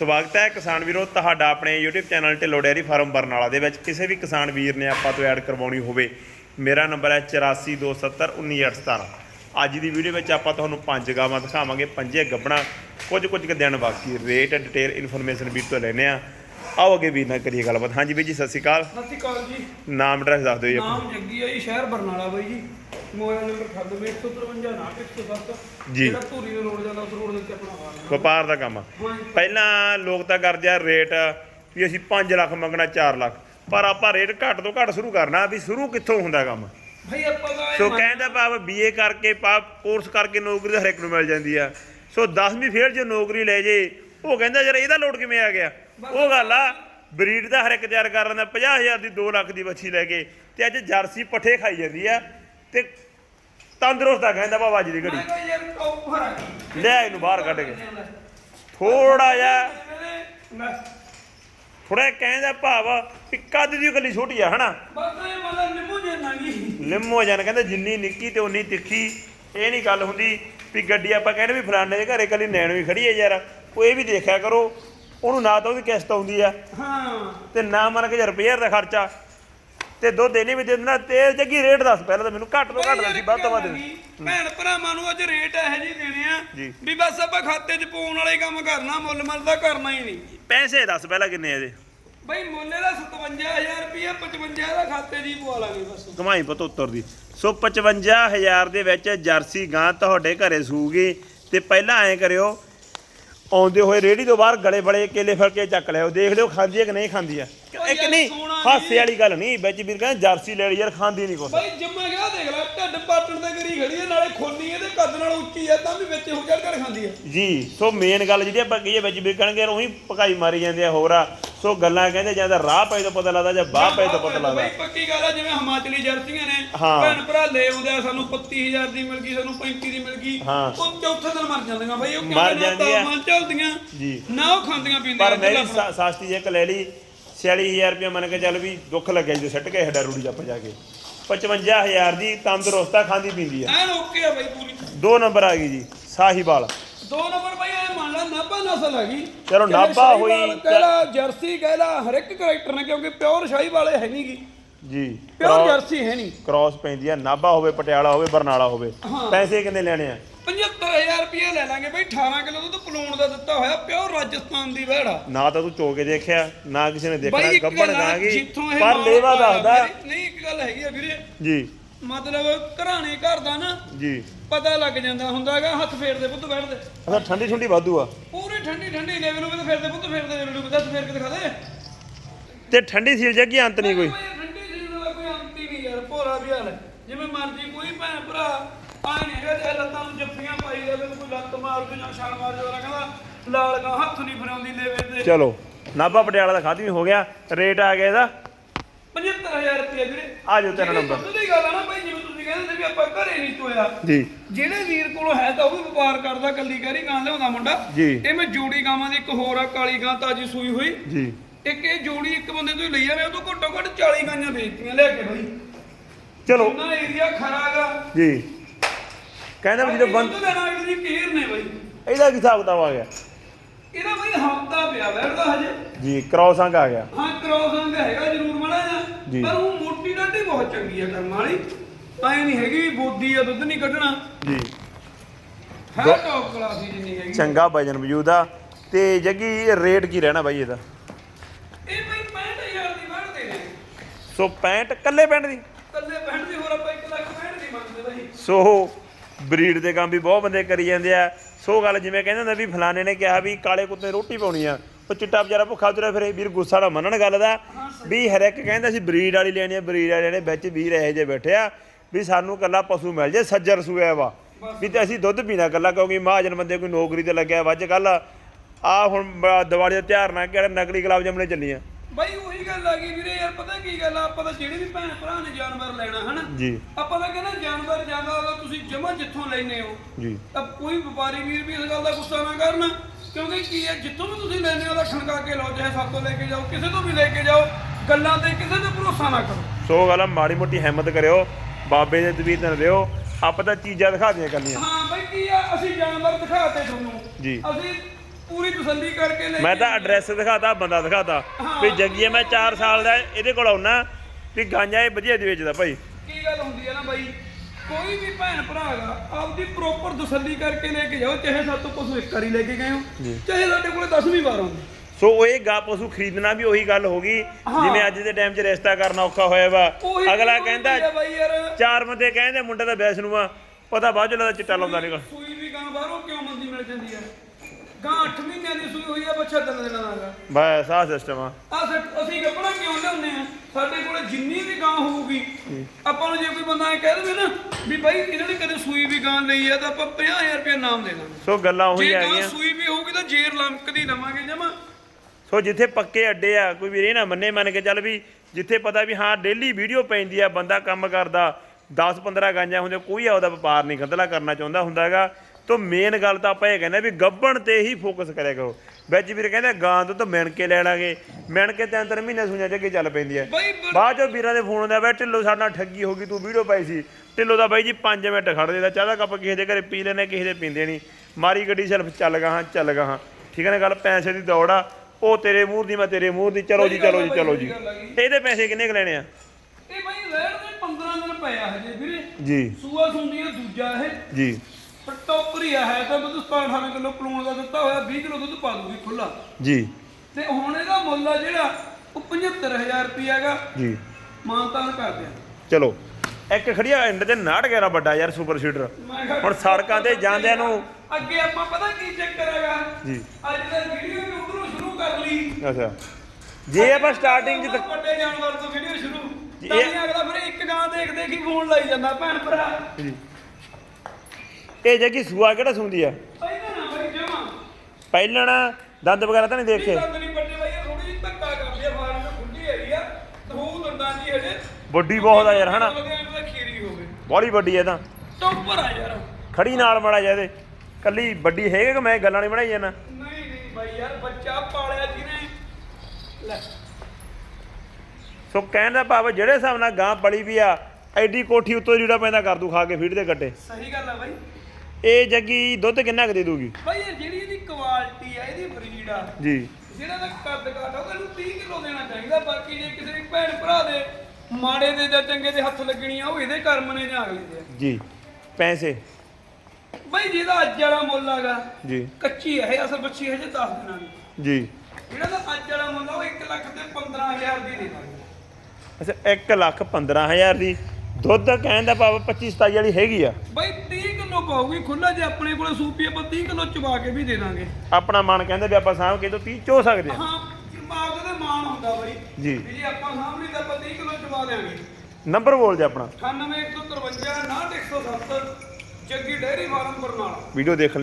ਸਵਾਗਤ ਹੈ ਕਿਸਾਨ ਵੀਰੋ ਤੁਹਾਡਾ ਆਪਣੇ YouTube channel Dhillon dairy farm Barnala ਦੇ ਵਿੱਚ। ਕਿਸੇ ਵੀ ਕਿਸਾਨ ਵੀਰ ਨੇ ਆਪਾਂ ਤੋਂ ਐਡ ਕਰਵਾਉਣੀ ਹੋਵੇ ਮੇਰਾ ਨੰਬਰ ਹੈ 8427191817 ਅੱਜ ਦੀ ਵੀਡੀਓ ਵਿੱਚ ਆਪਾਂ ਤੁਹਾਨੂੰ ਪੰਜ ਗਾਵਾਂ ਦਿਖਾਵਾਂਗੇ ਪੰਜੇ ਗੱਬਣਾ ਕੁਝ ਕੁਝ ਕੁ ਦਿਨ ਬਾਕੀ ਰੇਟ ਡਿਟੇਲ ਇਨਫੋਰਮੇਸ਼ਨ ਵੀਰ ਤੋਂ ਲੈਨੇ ਆ ਆਓ ਅੱਗੇ ਵੀਰ ਨਾਲ ਕਰੀਏ ਗੱਲਬਾਤ। ਹਾਂਜੀ ਵੀਰ ਜੀ ਸਤਿ ਸ਼੍ਰੀ ਅਕਾਲ। ਸਤਿ ਸ਼੍ਰੀ ਅਕਾਲ ਜੀ। ਨਾਮ ਐਡਰੈਸ ਦੱਸ ਦਿਓ ਜੀ ਆਪਣਾ। ਨਾਮ ਜੱਗੀ ਹੈ ਜੀ ਸ਼ਹਿਰ ਬਰਨਾਲਾ ਬਾਈ ਜੀ। ਮੋਬਾਈਲ ਨੰਬਰ 9853 107 ਜੀ। ਜਿਹੜਾ ਧੂਰੀ ਦੇ ਰੋਡ ਜਾਂਦਾ ਉਸ ਰੋਡ ਦੇ ਉੱਤੇ ਆਪਣਾ ਵਾਰ ਹੈ ਵਪਾਰ ਦਾ ਕੰਮ ਆ। ਪਹਿਲਾਂ ਲੋਕ ਤਾਂ ਕਰਦੇ ਆ ਰੇਟ ਵੀ ਅਸੀਂ 5 ਲੱਖ ਮੰਗਣਾ 4 ਲੱਖ। ਪਰ ਆਪਾਂ ਰੇਟ ਘੱਟ ਤੋਂ ਘੱਟ ਸ਼ੁਰੂ ਕਰਨਾ ਵੀ ਸ਼ੁਰੂ ਕਿੱਥੋਂ ਹੁੰਦਾ ਕੰਮ? ਭਾਈ ਆਪਾਂ ਦਾ ਸੋ ਕਹਿੰਦਾ ਭਾਵ ਬੀਏ ਕਰਕੇ ਪਾ ਕੋਰਸ ਕਰਕੇ ਨੌਕਰੀ ਤਾਂ ਹਰ ਇੱਕ ਨੂੰ ਮਿਲ ਜਾਂਦੀ ਆ। ਸੋ 10ਵੀਂ ਫੇਲ ਜੇ ਨੌਕਰੀ ਲੈ ਜੇ ਉਹ ਕਹਿੰਦਾ ਯਾਰ ਇਹਦਾ ਲੋਡ ਕਿਵੇਂ ਆ ਗਿਆ? ਉਹ ਗੱਲ ਆ ਬਰੀਡ ਦਾ ਹਰ ਇੱਕ ਤਿਆਰ ਕਰ ਲੈਂਦਾ 50000 ਦੀ 2 ਲੱਖ ਦੀ ਬੱਚੀ ਲੈ ਕੇ ਤੇ ਅੱਜ ਜਰਸੀ ਪੱਠੇ ਖਾਈ ਜਾਂਦੀ ਆ। ਤੇ ਤੰਦਰੁਸਤ ਆ ਕਹਿੰਦਾ ਬਾਬਾ ਜੀ ਦੀ ਘੜੀ। ਮੈਂ ਲੈ ਇਹਨੂੰ ਬਾਹਰ ਕੱਢ ਕੇ। ਥੋੜਾ ਜਿਹਾ ਥੋੜਾ ਕਹਿੰਦਾ ਭਾਵ ਵੀ ਕੱਦ ਦੀ ਗੱਲੀ ਛੋਟੀ ਆ ਹਨਾ? ਬਸ ਇਹ ਮਤਲਬ ਨਿੰਮੂ ਜਾਨ ਕਹਿੰਦਾ ਜਿੰਨੀ ਨਿੱਕੀ ਤੇ ਉਨੀ ਤਿੱਖੀ। ਇਹ ਨਹੀਂ ਗੱਲ ਹੁੰਦੀ ਵੀ ਗੱਡੀ ਆਪਾਂ ਕਹਿੰਦੇ ਵੀ ਫਲਾਣੇ ਦੇ ਘਰੇ ਕੱਲੀ ਨੈਣ ਵੀ ਖੜੀ ਹੈ ਯਾਰ। ਉਹ ਇਹ ਵੀ ਦੇਖਿਆ ਕਰੋ ਉਹਨੂੰ ਨਾ ਤਾਂ ਉਹਦੀ ਕਿਸ਼ਤ ਆਉਂਦੀ ਆ। ਹਾਂ। ਤੇ ਨਾ ਮੰਨ ਕੇ ਰਿਪੇਅਰ ਦਾ ਖਰਚਾ। ਤੇ ਦੁੱਧ ਇਹਨੇ ਵੀ ਦੇ ਦਿੰਦਾ ਤੇ ਜੱਗੀ ਰੇਟ ਦੱਸ ਪਹਿਲਾਂ ਤਾਂ ਮੈਨੂੰ ਘੱਟ ਤੋਂ ਘੱਟ ਦੱਸੀ ਵੱਧ ਤੋਂ ਵੱਧ। ਭੈਣ ਭਰਾਵਾਂ ਨੂੰ ਅੱਜ ਰੇਟ ਇਹੋ ਜਿਹੇ ਦੇਣੇ ਆ ਜੀ। ਵੀ ਬਸ ਆਪਾਂ ਖਾਤੇ 'ਚ ਪਾਉਣ ਵਾਲੇ ਕੰਮ ਕਰਨਾ ਮੁੱਲ ਮੱਲ ਦਾ ਕਰਨਾ ਹੀ ਨਹੀਂ। ਪੈਸੇ ਦੱਸ ਪਹਿਲਾਂ ਕਿੰਨੇ ਇਹਦੇ? ਬਈ ਮੁੱਲੇ ਦਾ 57000 ਰੁਪਏ 55 ਦਾ ਖਾਤੇ ਹੀ ਪਵਾ ਲਾਂਗੇ ਬਸ। ਕਮਾਈ ਪਤ ਉੱਤਰ ਦੀ। ਸੋ 55000 ਦੇ ਵਿੱਚ ਜਰਸੀ ਗਾਂ ਤੁਹਾਡੇ ਘਰੇ ਸੂਗੀ ਤੇ ਪਹਿਲਾਂ ਐਂ ਕਰਿਓ ਆਉਂਦੇ ਹੋਏ ਰੇੜੀ ਤੋਂ ਬਾਹਰ ਗਲੇ ਬੜੇ ਕੇਲੇ ਫੜ ਕੇ ਚੱਕ ਲਿਓ ਦੇਖ ਲਿਓ ਖਾਂਦੀ ਹੈ ਕਿ ਨਹੀਂ ਖਾਂਦੀ ਆ ਇੱਕ ਨਹੀਂ ਹਾਸੇ ਵਾਲੀ ਗੱਲ ਨਹੀਂ। ਵਿੱਚ ਵੀਰ ਕਹਿੰਦਾ ਜਰਸੀ ਲੈ ਲਈ ਯਾਰ ਖਾਂਦੀ ਨਹੀਂ ਕੁਛ। ਬਈ ਜੰਮਾ ਗਿਆ ਦੇਖ ਲੈ ਢੱਡ ਪਾਟਣ ਤੇ ਕਰੀ ਖੜੀ ਹੈ ਨਾਲੇ ਖੋਨੀ ਇਹਦੇ ਕੱਦ ਨਾਲ ਉੱਚੀ ਆ ਤਾਂ ਵੀ ਵਿੱਚ ਹੋ ਚੜ ਚੜ ਖਾਂਦੀ ਆ। ਜੀ ਸੋ ਮੇਨ ਗੱਲ ਜਿਹੜੀ ਆਪਾਂ ਕਹੀਏ ਵਿੱਚ ਵੀਰ ਕਹਿਣਗੇ ਉਹੀ ਪਕਾਈ ਮਾਰੀ ਜਾਂਦੇ ਆ ਹੋਰ ਆ। ਸੋ ਗੱਲਾਂ ਕਹਿੰਦੇ ਜਾਂ ਤਾਂ ਰਾਹ ਪਏ ਤਾਂ ਪਤਾ ਲੱਗਦਾ ਜਾਂ ਬਾਹ ਪਏ ਤਾਂ ਪਤਾ ਲੱਗਦਾ। ਬਈ ਪੱਕੀ ਗੱਲ ਆ ਜਿਵੇਂ ਹਿਮਾਚਲੀ ਜਰਸੀਆਂ ਨੇ ਹਾਂ। ਭੈਣ ਭਰਾ ਲੈ ਆਉਂਦੇ ਆ ਸਾਨੂੰ 35000 ਦੀ ਮਿਲ ਗਈ ਸਾਨੂੰ 35 ਦੀ ਮਿਲ ਗਈ। ਹਾਂ। ਉਹ ਚੌਥੇ ਦਿਨ ਮਰ ਜਾਂਦੀਆਂ ਬਈ ਉਹ ਮਰ ਕਹਿੰਦੇ ਨਾ ਜਾਂਦੀਆਂ। ਤਾਪਮਾਨ ਚੱਲਦੀਆਂ ਜੀ। ਨਾ ਉਹ ਖਾਂਦੀਆਂ ਪੀਂਦੀਆਂ ਪਰ ਮੈਂ ਇੱਧਰਲਾ ਵੀ ਸਾ- ਸਸਤੀ ਜਿਹੀ ਇੱਕ ਲੈ ਲਈ। 46000 ਰੁਪਏ ਮੰਨ ਕੇ ਚੱਲ ਵੀ ਦੁੱਖ ਲੱਗਿਆ ਜਦੋਂ ਸੱਟ ਕੇ ਹੱਡਾ ਰੂੜੀ ਆਪਾਂ ਜਾ ਕੇ। 55000 ਦੀ ਤੰਦਰੁਸਤਾ ਖਾਂਦੀ ਪੀਂਦੀ ਆ। ਐਨ ਓਕੇ ਆ ਬਈ ਪੂਰੀ। ਦੋ ਨੰਬਰ ਆ ਗਈ ਜੀ ਸਾਹੀਵਾਲ ਦੋ ਨੰਬਰ ਬਈ ਐ ਮੰਨ ਲਾ ਨਾਭਾ ਨਸਲ ਹੈਗੀ ਚਲੋ ਨਾਭਾ ਹੋਈ, ਜਰਸੀ ਕਹਿ ਲਾ ਹਰ ਇੱਕ ਕੈਰੈਕਟਰ ਨੇ ਕਿਉਂਕਿ ਪਿਓਰ ਸ਼ਾਹੀ ਵਾਲੇ ਹੈ ਨਹੀਂਗੀ ਜੀ। ਪਿਓਰ ਜਰਸੀ ਹੈ ਨਹੀਂ। ਕ੍ਰਾਸ ਪੈਂਦੀ ਆ ਨਾਭਾ ਹੋਵੇ ਪਟਿਆਲਾ ਹੋਵੇ ਬਰਨਾਲਾ ਹੋਵੇ। ਪੈਸੇ ਕਿੰਨੇ ਲੈਣੇ ਆ? 75000 ਰੁਪਏ ਲੈ ਲਾਂਗੇ ਬਈ 18 ਕਿਲੋ ਦੁੱਧ ਪਲੂਣ ਦਾ ਦਿੱਤਾ ਹੋਇਆ ਪਿਓਰ ਰਾਜਸਥਾਨ ਦੀ ਵਹਿੜਾ ਨਾ ਤਾਂ ਤੂੰ ਚੋ ਕੇ ਦੇਖਿਆ ਨਾ ਕਿਸੇ ਨੇ ਦੇਖਣਾ ਗੱਬਣ ਇਹ ਪਰ ਲੇਵਾ ਦੱਸਦਾ। ਨਹੀਂ ਇੱਕ ਗੱਲ ਹੈਗੀ ਆ ਵੀਰੇ। ਜੀ। ਮਤਲਬ ਘਰਾਣੇ ਘਰ ਦਾ ਨਾ ਜੀ। ਪਤਾ ਲੱਗ ਜਾਂਦਾ ਹੁੰਦਾ ਹੈਗਾ ਹੱਥ ਫੇਰਦੇ ਪੁੱਤ ਬੈਠਦੇ ਅਸਾਂ ਠੰਡੀ ਠੰਡੀ ਵਾਧੂ ਆ। ਪੂਰੀ ਠੰਡੀ ਠੰਡੀ ਨੂੰ ਵੀ ਤਾਂ ਫੇਰਦੇ ਪੁੱਤ ਫੇਰਦੇ ਲੈਵਲ ਨੂੰ ਵੀ ਦੱਸ ਫੇਰ ਕੇ ਦਿਖਾ ਦੇ ਤੇ ਠੰਡੀ ਸੀਲ ਜੱਗੀ ਅੰਤ ਨਹੀਂ ਕੋਈ ਕੋਈ ਠੰਡੀ ਸੀਲ ਦਾ ਕੋਈ ਅੰਤ ਹੀ ਨਹੀਂ ਯਾਰ ਭੋਰਾ ਵੀ ਹਾਲ ਹੈ। ਜਿਵੇਂ ਮਰਜ਼ੀ ਕੋਈ ਭੈਣ ਭਰਾ ਆਏ ਨਹੀਂ ਹੈਗਾ ਜੇ ਲੱਤਾਂ ਨੂੰ ਜੱਫੀਆਂ ਪਾਈ ਜਾਵੇ ਕੋਈ ਲੱਤ ਮਾਰ ਕੇ ਜਾਂ ਛਾਲ ਮਾਰ ਜਾਵੇ ਕਹਿੰਦਾ ਲਾਲ ਗਾ ਹੱਥ ਨਹੀਂ ਫਰਾਉਂਦੀ ਲੈਵਲ ਤੇ। ਚਲੋ ਨਾਭਾ ਪਟਿਆਲਾ ਦਾ ਖਾਦੀ ਹੋ ਗਿਆ ਰੇਟ ਆ ਗਿਆ ਇਹਦਾ। 75000 ਰੁਪਏ ਵੀਰੇ। ਆ ਜਾਓ ਤੇਰਾ ਨੰਬਰ ਦੀ ਗੱਲ ਆ ਨਾ ਭਾਈ ਜਿਵੇਂ ਤੁਸੀਂ ਕਹਿੰਦੇ ਸੀ ਵੀ ਆਪਾਂ ਘਰੇ ਨਹੀਂ ਚੋਇਆ ਜੀ। ਜਿਹੜੇ ਵੀਰ ਕੋਲ ਹੈ ਤਾਂ ਉਹ ਵੀ ਵਪਾਰ ਕਰਦਾ ਕੱਲੀ ਕਰੀ ਗਾਂ ਲਿਆਉਂਦਾ ਮੁੰਡਾ। ਜੀ। ਇਹ ਮੈਂ ਜੋੜੀ ਗਾਵਾਂ ਦੀ ਇੱਕ ਹੋਰ ਆ ਕਾਲੀ ਗਾਂ ਤਾਜੀ ਸੂਈ ਹੋਈ। ਜੀ। ਇੱਕ ਇਹ ਜੋੜੀ ਇੱਕ ਬੰਦੇ ਤੋਂ ਹੀ ਲਈ ਆ ਮੈਂ ਉਹ ਤੋਂ ਘੱਟੋ ਘੱਟ 40 ਗਾਂਆਂ ਵੇਚਤੀਆਂ ਲੈ ਕੇ ਬਈ। ਚਲੋ। ਉਹਨਾਂ ਏਰੀਆ ਖਰਾਗਾ। ਜੀ। ਕਹਿੰਦਾ ਵੀ ਜਦੋਂ ਬੰਦ ਦੁੱਧ ਦੇਣਾ ਇਹਦੀ ਕੇਅਰ ਨੇ ਬਈ। ਇਹਦਾ ਕੀ ਹਿਸਾਬ ਕਿਤਾਬ ਆ ਗਿਆ? ਇਹਦਾ ਬਈ ਹਫਤਾ ਪਿਆ ਵੈਰਦਾ ਹਜੇ। ਜੀ ਕ੍ਰਾਸ ਅੰਗ ਆ ਗਿਆ। ਹਾਂ ਕ੍ਰੋਸ ਅੰਗ ਹੈਗਾ ਜ਼ਰੂਰ ਮਾੜਾ ਜੀ। ਜਿਹਾ ਪਰ ਉਹ ਮੋਟੀ ਡਾਢੀ ਬਹੁਤ ਚੰਗੀ ਆ ਕਰਨ ਵਾਲੀ। ਐ ਨਹੀਂ ਹੈਗੀ ਵੀ ਬੋਦੀ ਆ ਦੁੱਧ ਨਹੀਂ ਕੱਢਣਾ। ਜੀ। ਹੈ ਟੌਪ ਕਲਾਸ ਦੀ ਜਿੰਨੀ ਹੈਗੀ। ਚੰਗਾ ਵਜਨ ਵਜੂਦ ਆ। ਤੇ ਜੱਗੀ ਰੇਟ ਕੀ ਰਹਿਣਾ ਬਾਈ ਇਹਦਾ? ਇਹ ਬਈ 65000 ਦੀ ਵੜ ਦੇ ਨੇ। ਸੋ 65 ਕੱਲੇ ਪਿੰਡ ਦੀ? ਕੱਲੇ ਪੈਣ ਦੀ ਹੋਰ ਆਪਾਂ 1 ਲੱਖ ਪੈਣ ਦੀ ਮੰਗਦੇ ਬਾਈ। ਸੋ ਬਰੀਡ ਦੇ ਕੰਮ ਵੀ ਬਹੁਤ ਬੰਦੇ ਕਰੀ ਜਾਂਦੇ ਆ। ਸੋ ਗੱਲ ਜਿਵੇਂ ਕਹਿੰਦੇ ਹੁੰਦੇ ਵੀ ਫਲਾਣੇ ਨੇ ਕਿਹਾ ਵੀ ਕਾਲੇ ਕੁੱਤੇ ਰੋਟੀ ਪਾਉਣੀ ਆ, ਉਹ ਚਿੱਟਾ ਵਿਚਾਰਾ ਭੁੱਖਾ ਤੁਰਿਆ ਫਿਰੇ। ਵੀਰ ਗੁੱਸਾ ਨਾ ਮੰਨਣ ਗੱਲ ਦਾ ਵੀ ਹਰ ਇੱਕ ਕਹਿੰਦਾ ਸੀ ਬਰੀਡ ਵਾਲੀ ਲੈਣੀ ਆ, ਬਰੀਡ ਵਾਲੇ ਨੇ ਵਿੱਚ ਵੀਰ ਇਹੋ ਜਿਹੇ ਬੈਠੇ ਆ ਵੀ ਸਾਨੂੰ ਕੱਲਾ ਪਸ਼ੂ ਮਿਲ ਜੇ, ਸੱਜਰ ਸੂਆ ਵਾ। ਵੀ ਤੇ ਅਸੀਂ ਦੁੱਧ ਪੀਣਾ ਕੱਲਾ ਕਿਉਂਕਿ ਮਹਾਜਨ ਬੰਦੇ ਕੋਈ ਨੌਕਰੀ ਤੇ ਲੱਗਿਆ ਵਾ ਅੱਜ ਕੱਲ ਆ ਹੁਣ ਬ- ਦੀਵਾਲੀ ਦਾ ਤਿਉਹਾਰ ਨਾ, ਕਿਹੜਾ ਨਕਲੀ ਗੁਲਾਬ ਜਾਮਣੇ ਚੱਲੀਆਂ। ਬਾਈ ਉਹੀ ਗੱਲ ਆ ਗਈ ਵੀਰੇ ਯਾਰ ਪਤਾ ਕੀ ਗੱਲ ਆ? ਆਪਾਂ ਤਾਂ ਜਿਹੜੇ ਵੀ ਭੈਣ ਭਰਾ ਨੇ ਜਾਨਵਰ ਲੈਣਾ ਹਨਾ? ਜੀ। ਆਪਾਂ ਤਾਂ ਕਹਿੰਦਾ ਜਾਨਵਰ ਜ਼ਿਆਦਾ ਦਾ ਤੁਸੀਂ ਜਮਾ ਜਿੱਥੋਂ ਲੈਨੇ ਹੋ। ਜੀ। ਤਾਂ ਕੋਈ ਵਪਾਰੀ ਵੀਰ ਵੀ ਇਸ ਗੱਲ ਦਾ ਗੁੱਸਾ ਨਾ ਕਰਨ ਕਿਉਂਕਿ ਕੀ ਹੈ ਜਿੱਥੋਂ ਵੀ ਤੁਸੀਂ ਲੈਨੇ ਹੋ ਉਹਦਾ ਖਣਕਾ ਕੇ ਲਓ ਚਾਹੇ ਸਭ ਤੋਂ ਲੈ ਕੇ ਜਾਓ ਕਿਸੇ ਤੋਂ ਵੀ ਲੈ ਕੇ ਜਾਓ ਗੱਲਾਂ ਤੇ ਕਿਸੇ ਤੇ ਭਰੋਸਾ ਨਾ ਕਰੋ। ਸੋ ਗੱਲ ਆ, ਮਾੜੀ ਮੋਟੀ ਹਿੰਮਤ ਕਰਿਓ ਬਾਬੇ ਦੇ ਤਵੀਤ ਨਾਲ ਰਿਓ ਆਪਾਂ ਤਾਂ ਚੀਜ਼ਾਂ ਦਿਖਾ ਦੀਆਂ ਕਰਨੀਆਂ। ਹਾਂ ਬਈ ਕੀ ਆ? ਅਸੀਂ ਜਾਨਵਰ ਦਿਖਾਤੇ ਤੁਹਾਨੂੰ। ਜੀ। ਅਸੀਂ ਪੂਰੀ ਤਸੱਲੀ ਕਰਕੇ ਲੈ ਮੈਂ ਤਾਂ ਐਡਰੈਸ ਦਿਖਾਤਾ ਬੰਦਾ ਦਿਖਾਤਾ ਵੀ ਜੱਗੀਏ ਮੈਂ 4 ਸਾਲ ਦਾ ਇਹਦੇ ਕੋਲ ਆਉਣਾ ਵੀ ਗਾਂਜਾ ਇਹ ਵਧੀਆ ਦੇ ਵੇਚਦਾ ਭਾਈ। ਕੀ ਗੱਲ ਹੁੰਦੀ ਹੈ ਨਾ ਬਾਈ? ਕੋਈ ਵੀ ਭੈਣ ਭਰਾ ਹੈਗਾ ਆਪਦੀ ਪ੍ਰੋਪਰ ਤਸੱਲੀ ਕਰਕੇ ਲੈ ਕੇ ਜਾਓ ਚਾਹੇ ਸਾਡੇ ਤੋਂ ਪਸ਼ੂ ਇੱਕ ਵਾਰੀ ਲੈ ਕੇ ਗਏ ਹੋ ਚਾਹੇ ਸਾਡੇ ਕੋਲੇ 10ਵੀਂ ਵਾਰ ਆਉਂਦੇ ਸੋ ਉਹ ਇਹ ਗਾ ਪਸ਼ੂ ਖਰੀਦਣਾ ਵੀ ਉਹੀ ਗੱਲ ਹੋ ਗਈ ਜਿਵੇਂ ਅੱਜ ਦੇ ਟਾਈਮ 'ਚ ਰਿਸ਼ਤਾ ਕਰਨਾ ਔਖਾ ਹੋਇਆ ਵਾ। ਅਗਲਾ ਕਹਿੰਦਾ ਚਾਰ ਬੰਦੇ ਕਹਿੰਦੇ ਮੁੰਡੇ ਦਾ ਬੈਸ ਨੂੰ ਆ ਪਤਾ ਬਾਅਦ ਚ ਲੱਗਦਾ ਚਿੱਟਾ ਲਾਉਂਦਾ ਨਿਕਲ ਸੂਈ ਵੀ ਗਾਂ ਬਾਹਰੋਂ ਕਿਉਂ ਮੰਦੀ ਮਿਲ ਜਾਂਦੀ ਹੈ ਗਾਂ 8 ਮਹੀਨਿਆਂ ਦੀ ਸੂਈ ਹੋਈ ਆ ਬੱਚਾ ਤਿੰਨ ਦਿਨਾਂ ਦਾ ਹੈਗਾ। ਬਸ ਆਹ ਸਿਸਟਮ ਆ। ਆ ਅਸੀਂ ਗੱਪਣਾ ਕਿਉਂ ਲਿਆਉਂਦੇ ਆ? ਸਾਡੇ ਕੋਲੇ ਜਿੰਨੀ ਵੀ ਗਾਂ ਹੋਊਗੀ ਆਪਾਂ ਨੂੰ ਜੇ ਕੋਈ ਬੰਦਾ ਇਹ ਕਹਿ ਦੇਵੇ ਨਾ ਵੀ ਬਾਈ ਇਹਨਾਂ ਨੇ ਕਦੇ ਸੂਈ ਵੀ ਗਾਂ ਲਈ ਆ ਤਾਂ ਆਪਾਂ 50000 ਰੁਪਏ ਨਾਮ ਦੇ ਦਾਂਗੇ। ਸੋ ਗੱਲਾਂ ਉਹੀ ਜੇ ਆ ਗਈਆਂ ਸੂਈ ਵੀ ਹੋਊਗੀ ਤਾਂ ਜੇਰ ਲੰਕਦੀ ਲਵਾਂਗੇ ਜਮਾ। ਸੋ ਜਿੱਥੇ ਪੱਕੇ ਅੱਡੇ ਆ ਕੋਈ ਵੀਰੇ ਨਾ ਮੰਨੇ ਮੰਨ ਕੇ ਚੱਲ ਵੀ ਜਿੱਥੇ ਪਤਾ ਵੀ ਹਾਂ ਡੇਲੀ ਵੀਡੀਓ ਪੈਂਦੀ ਆ ਬੰਦਾ ਕੰਮ ਕਰਦਾ 10 15 ਗਾਂਜਾਂ ਹੁੰਦੇ ਕੋਈ ਆ ਉਹਦਾ ਵਪਾਰ ਨਹੀਂ ਖੰਦਲਾ ਕਰਨਾ ਚਾਹੁੰਦਾ ਹੁੰਦਾ ਹੈਗਾ ਤੋਂ ਮੇਨ ਗੱਲ ਤਾਂ ਆਪਾਂ ਇਹ ਕਹਿੰਦੇ ਵੀ ਗੱਬਣ ਤੇ ਹੀ ਫੋਕਸ ਕਰਿਆ ਕਰੋ। ਵਿੱਚ ਵੀਰ ਕਹਿੰਦੇ ਗਾਂ ਤੋਂ ਤਾਂ ਮਿਣ ਕੇ ਲੈ ਲਾਂਗੇ। ਮਿਣ ਕੇ ਤਿੰਨ ਤਿੰਨ ਮਹੀਨੇ ਸੂਈਆਂ ਜੱਗੇ ਚੱਲ ਪੈਂਦੀ ਬ- ਬਾਅਦ ਚੋਂ ਵੀਰਾਂ ਦੇ ਫੋਨ ਆਉਂਦਾ ਬਈ ਢਿੱਲੋ ਸਾਡੇ ਨਾਲ ਠੱਗੀ ਹੋ ਗਈ ਤੂੰ ਵੀਡੀਓ ਪਾਈ ਸੀ। ਢਿੱਲੋ ਦਾ ਬਾਈ ਜੀ 5 ਮਿੰਟ ਖੜ ਦੇਦਾ ਚਾਹ ਦਾ ਕੱਪ ਕਿਸੇ ਦੇ ਘਰੇ ਪੀ ਲੈਣੇ ਕਿਸੇ ਦੇ ਪੀਂਦੇ ਨਹੀਂ। ਮਾਰੀ ਗੱਡੀ ਸਿਰਫ ਚੱਲ ਗਾ ਹਾਂ ਚੱਲ ਗਾ ਹਾਂ। ਠੀਕ ਹੈ ਨਾ ਗੱਲ ਪੈਸੇ ਦੀ ਦੌੜ ਆ। ਉਹ ਤੇਰੇ ਮੂੰਹ ਦੀ ਮੈਂ ਤੇਰੇ ਮੂੰਹ ਦੀ ਚਲੋ ਜੀ ਚਲੋ ਜੀ ਚਲੋ ਜੀ। ਇਹਦੇ ਪੈਸੇ ਕਿੰਨੇ ਕੁ ਲੈਣੇ ਆ? ਇਹ ਬਾਈ ਰਹਿਣ ਦੇ 15 ਦਿਨ ਪਿਆ ਹਜੇ ਵੀਰੇ। ਜੀ। ਸੂਆ ਸੁੰਦੀ ਦੂਜਾ ਇਹ। ਜੀ। ਪਰ ਟੋਪਰੀ ਆ ਹੈ ਤਾਂ ਦੁੱਧ 17 18 ਕਿਲੋ ਪਲੂਣ ਦਾ ਦਿੱਤਾ ਹੋਇਆ 20 ਕਿਲੋ ਦੁੱਧ ਪਾ ਦੂਗੀ ਖੁੱਲਾ ਜੀ। ਤੇ ਹੁਣ ਇਹਦਾ ਮੁੱਲ ਆ ਜਿਹੜਾ ਉਹ 75000 ਰੁਪਿਆ ਹੈਗਾ। ਜੀ। ਮਾਨਤਾਨ ਕਰਦੇ ਆ ਚਲੋ ਇੱਕ ਖੜੀਆ ਐਂਡ ਤੇ 911 ਵੱਡਾ ਯਾਰ ਸੁਪਰ ਸੀਡਰ ਹੁਣ ਸੜਕਾਂ ਤੇ ਜਾਂਦਿਆਂ ਨੂੰ ਅੱਗੇ ਆਪਾਂ ਪਤਾ ਕੀ ਚੱਕਰ ਹੈਗਾ? ਜੀ। ਅੱਜ ਦਾ ਵੀਡੀਓ ਵੀ ਉਧਰੋਂ ਸ਼ੁਰੂ ਕਰ ਲਈ। ਅੱਛਾ। ਜੇ ਆਪਾਂ ਸਟਾਰਟਿੰਗ ਚ ਵੱਡੇ ਜਾਨਵਰ ਤੋਂ ਵੀਡੀਓ ਸ਼ੁਰੂ। ਤਾਂ ਅਗਲਾ ਫਿਰ ਇੱਕ ਗਾਂ ਦੇਖ ਦੇਖ ਹੀ ਫੋਨ ਲਾਈ ਜਾਂਦਾ ਭੈਣ ਭਰਾ। ਜੀ। ਇਹ ਜਗੀ ਸੂਆ ਕਿਹੜਾ ਸੁੰਦੀ ਆ? ਪਹਿਲਾਂ ਨਾ ਬਈ ਜਮਾ ਪਹਿਲਣਾ ਦੰਦ ਵਗੈਰਾ ਤਾਂ ਨਹੀਂ ਦੇਖੇ? ਦੰਦ ਨਹੀਂ ਪੱਟੇ ਬਾਈ ਥੋੜੀ ਜਿਹੀ ਧੱਕਾ ਕਰਦੀ ਆ ਫਾਰਮ ਚ ਖੁੱਲੀ ਹੈਗੀ ਆ। ਤੇ ਉਹ ਦੰਦਾਂ ਦੀ ਹਜੇ। ਵੱਡੀ ਬਹੁਤ ਆ ਯਾਰ ਹਨਾ? ਲੁਧਿਆਣੇ ਦਾ ਖੀਰੀ ਹੋਵੇ ਬੜੀ ਵੱਡੀ ਐ ਤਾਂ। ਟੌਪਰ ਆ ਯਾਰ। ਖੜੀ ਨਾਲ ਮੜਾ ਜਾ ਇਹਦੇ। ਕੱਲੀ ਵੱਡੀ ਹੈਗੇ ਕਿ ਮੈਂ ਗੱਲਾਂ ਨਹੀਂ ਬਣਾਈ ਜਾਣਾ ਨਹੀਂ ਨਹੀਂ ਬਾਈ ਯਾਰ ਬੱਚਾ ਪਾਲਿਆ ਜਿਹਨੇ। ਲੈ। ਸੋ ਕਹਿਣ ਦਾ ਭਾਵ ਜਿਹੜੇ ਹਿਸਾਬ ਨਾਲ ਗਾਂ ਪਲੀ ਵੀ ਆ ਐਡੀ ਕੋਠੀ ਉੱਤੋਂ ਰੀੜਾ ਪੈਂਦਾ ਕਰ ਦੂ ਖਾ ਕੇ ਫੀਡ ਦੇ ਗੱਟੇ। ਸਹੀ ਗੱਲ ਆ ਬਾਈ। ਇਹ ਜੱਗੀ ਦੁੱਧ ਕਿੰਨਾ ਕੁ ਦੇ ਦੂਗੀ? ਬਾਈ ਇਹ ਜਿਹੜੀ ਇਹਦੀ ਕੁਆਲਿਟੀ ਆ ਇਹਦੀ ਬਰੀਡ ਆ ਜੀ। ਜਿਹੜਾ ਦਾ ਕੱਦ ਕਾਠ ਆ ਉਹਨੂੰ 30 ਕਿਲੋ ਦੇਣਾ ਚਾਹੀਦਾ। ਬਾਕੀ ਜੇ ਕਿਸੇ ਵੀ ਭੈਣ ਭਰਾ ਦੇ ਮਾੜੇ ਦੇ ਜਾਂ ਚੰਗੇ ਦੇ ਹੱਥ ਲੱਗਣੀ ਆ ਉਹ ਇਹਦੇ ਕਰਮ ਨੇ ਜਾਂ ਅਗਲੇ ਦੇ। ਜੀ। ਪੈਸੇ? ਬਾਈ ਜਿਹਦਾ ਅੱਜ ਵਾਲਾ ਮੁੱਲ ਹੈਗਾ ਜੀ। ਕੱਚੀ ਹੈ ਇਹ ਅਸਲ ਬੱਚੀ ਹੈ ਜੇ 10 ਦਿਨਾਂ ਦੀ। ਜੀ। ਜਿਹੜਾ ਦਾ ਅੱਜ ਵਾਲਾ ਮੁੱਲ ਆ ਉਹ 1 ਲੱਖ ਤੇ 15000 ਦੀ ਦੇ ਦਾਂਗੇ। ਅੱਛਾ 1 ਲੱਖ 15000 ਦੀ। ਦੁੱਧ ਕਹਿਣ ਦਾ ਭਾਵ 25 27 ਵਾਲੀ ਹੈਗੀ ਆ। ਬਾਈ 30 ਕਿਲੋ ਪਾਉਗੀ ਖੁੱਲਾ ਜੇ ਆਪਣੇ ਕੋਲੇ ਸੂਪੀ ਆਪਾਂ 30 ਕਿਲੋ ਚਵਾ ਕੇ ਵੀ ਦੇ ਦਾਂਗੇ। ਆਪਣਾ ਮਨ ਕਹਿੰਦਾ ਵੀ ਆਪਾਂ ਸਾਂਭ ਕੇ ਤੋਂ 30 ਚੋ ਸਕਦੇ ਆ। ਹਾਂ ਬਾਗ ਦੇ ਮਾਣ ਹੁੰਦਾ ਬਾਈ। ਜੀ। ਵੀ ਜੇ ਆਪਾਂ ਸਾਹਮਣੇ ਤਾਂ ਆਪਾਂ 30 ਕਿਲੋ ਚਵਾ ਦੇਾਂਗੇ ਨੰਬਰ ਬੋਲ ਦੇ ਆਪਣਾ। 98153 98170 Jaggi dairy farm Barnala. Video ਦੇਖ